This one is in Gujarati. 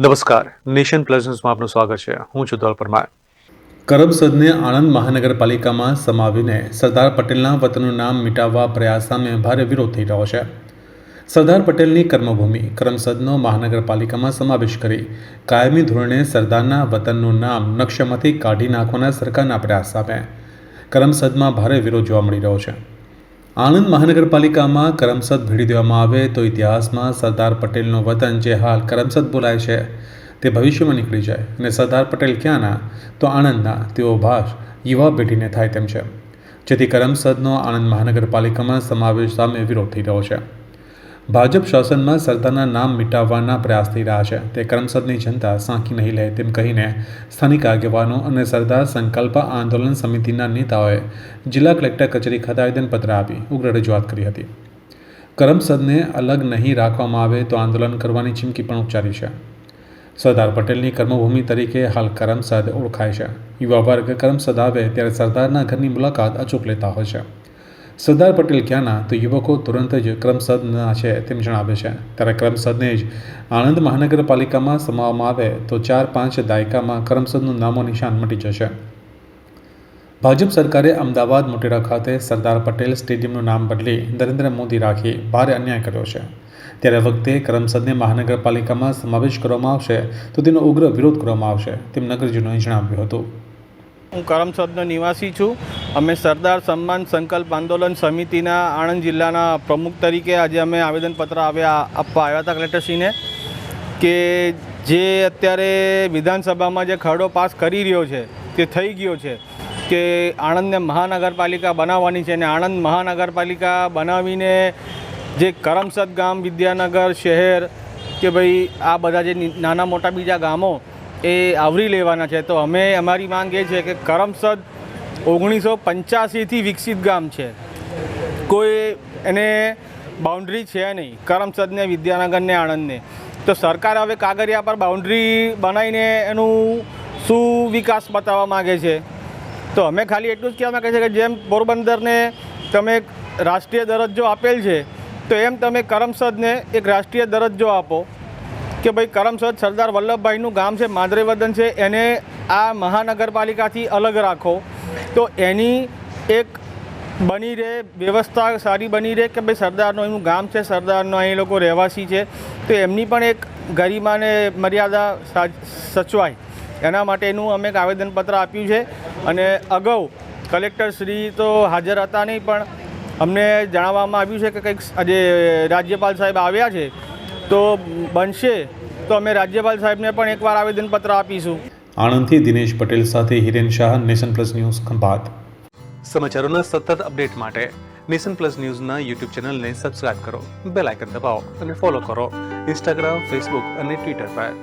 નમસ્કાર. નેશન પ્લસ ન્યૂઝમાં આપનું સ્વાગત છે. હું છું દોલ પરમાર. કરમસદને આણંદ મહાનગરપાલિકામાં સમાવીને સરદાર પટેલના વતનનું નામ મિટાવવા પ્રયાસ સામે ભારે વિરોધ થઈ રહ્યો છે. સરદાર પટેલની કર્મભૂમિ કરમસદનો મહાનગરપાલિકામાં સમાવેશ કરી કાયમી ધોરણે સરદારના વતનનું નામ નકશામાંથી કાઢી નાખવાના સરકારના પ્રયાસ સામે કરમસદમાં ભારે વિરોધ જોવા મળી રહ્યો છે. આણંદ મહાનગરપાલિકામાં કરમસદ ભેળી દેવામાં આવે તો ઇતિહાસમાં સરદાર પટેલનું વતન જે હાલ કરમસદ બોલાય છે, તે ભવિષ્યમાં નીકળી જાય. અને સરદાર પટેલ ક્યાંના? તો આણંદના. તેઓ ભાષ યુવા પેઢીને થાય તેમ છે. જેથી કરમસદનો આણંદ મહાનગરપાલિકામાં સમાવેશ સામે વિરોધ થઈ રહ્યો છે. ભાજપ શાસનમાં સરદારના નામ મિટાવવાના પ્રયાસ થઈ રહ્યા છે. તે કરમસદની જનતા સાંકી નહીં લે તેમ કહીને સ્થાનિક આગેવાનો અને સરદાર સંકલ્પ આંદોલન સમિતિના નેતાઓએ જિલ્લા કલેક્ટર કચેરી ખાતે આવેદનપત્ર આપી ઉગ્ર રજૂઆત કરી હતી. કરમસદને અલગ નહીં રાખવામાં આવે તો આંદોલન કરવાની ચીમકી પણ ઉચ્ચારી છે. સરદાર પટેલની કર્મભૂમિ તરીકે હાલ કરમસદ ઓળખાય છે. યુવા વર્ગ કરમસદ આવે ત્યારે સરદારના ઘરની મુલાકાત અચૂક લેતા હોય છે. સરદાર પટેલ ક્યાંના, તો યુવકો તુરંત જ કરમસદના છે તેમ જણાવે છે. ત્યારે કરમસદને જ આણંદ મહાનગરપાલિકામાં સમાવવામાં આવે, તો ચાર પાંચ દાયકામાં કરમસદનું નામો નિશાન મટી જશે. ભાજપ સરકારે અમદાવાદ મોટેરા ખાતે સરદાર પટેલ સ્ટેડિયમનું નામ બદલી નરેન્દ્ર મોદી રાખી ભારે અન્યાય કર્યો છે. ત્યારે વખતે કરમસદને મહાનગરપાલિકામાં સમાવેશ કરવામાં આવશે, તો તેનો ઉગ્ર વિરોધ કરવામાં આવશે, તેમ નગરજનોએ જણાવ્યું હતું. હું કરમસદનો નિવાસી છું. અમે સરદાર સન્માન સંકલ્પ આંદોલન સમિતિના આણંદ જિલ્લાના પ્રમુખ તરીકે આજે અમે આવેદનપત્ર આવ્યા આપવા આવ્યા હતા કલેક્ટરશ્રીને કે જે અત્યારે વિધાનસભામાં જે ખરડો પાસ કરી રહ્યો છે, તે થઈ ગયો છે કે આણંદને મહાનગરપાલિકા બનાવવાની છે અને આણંદ મહાનગરપાલિકા બનાવીને જે કરમસદ ગામ વિદ્યાનગર શહેર કે ભાઈ આ બધા જે નાના મોટા બીજા ગામો એ આવરી લેવાના છે. તો અમે અમારી માંગ એ છે કે કરમસદ ઓગણીસો પંચ્યાસીથી વિકસિત ગામ છે. કોઈ એને બાઉન્ડ્રી છે નહીં. કરમસદને, વિદ્યાનગરને, આણંદને. તો સરકાર હવે કાગળિયા પર બાઉન્ડ્રી બનાવીને એનું શું વિકાસ બતાવવા માગે છે? તો અમે ખાલી એટલું જ કહેવા માગે છે કે જેમ પોરબંદરને તમે રાષ્ટ્રીય દરજ્જો આપેલ છે, તો એમ તમે કરમસદને એક રાષ્ટ્રીય દરજ્જો આપો. કે ભાઈ કરમસદ સરદાર વલ્લભભાઈનું ગામ છે, માદરેવદન છે, એને આ મહાનગરપાલિકાથી અલગ રાખો. તો એની એક બની રહે, વ્યવસ્થા સારી બની રહે કે ભાઈ સરદારનું એનું ગામ છે, સરદારનો અહીં લોકો રહેવાસી છે. તો એમની પણ એક ગરિમાને મર્યાદા સચવાય. એના માટેનું અમે એક આવેદનપત્ર આપ્યું છે અને અગાઉ કલેક્ટર શ્રી તો હાજર હતા નહીં, પણ અમને જણાવવામાં આવ્યું છે કે કંઈક આજે રાજ્યપાલ સાહેબ આવ્યા છે તો બનશે તો અમે રાજ્યપાલ સાહેબને પણ એકવાર આવેદનપત્ર આપીશું. આણંદથી દિનેશ પટેલ સાથે Hiren Shah nation plus news Khambhat. સમાચારોના સતત અપડેટ માટે નેશન પ્લસ ન્યૂઝના યુટ્યુબ ચેનલને સબસ્ક્રાઇબ કરો બેલ આઇકન દબાવો અને ફોલો કરો ઇન્સ્ટાગ્રામ ફેસબુક અને ટ્વિટર પર.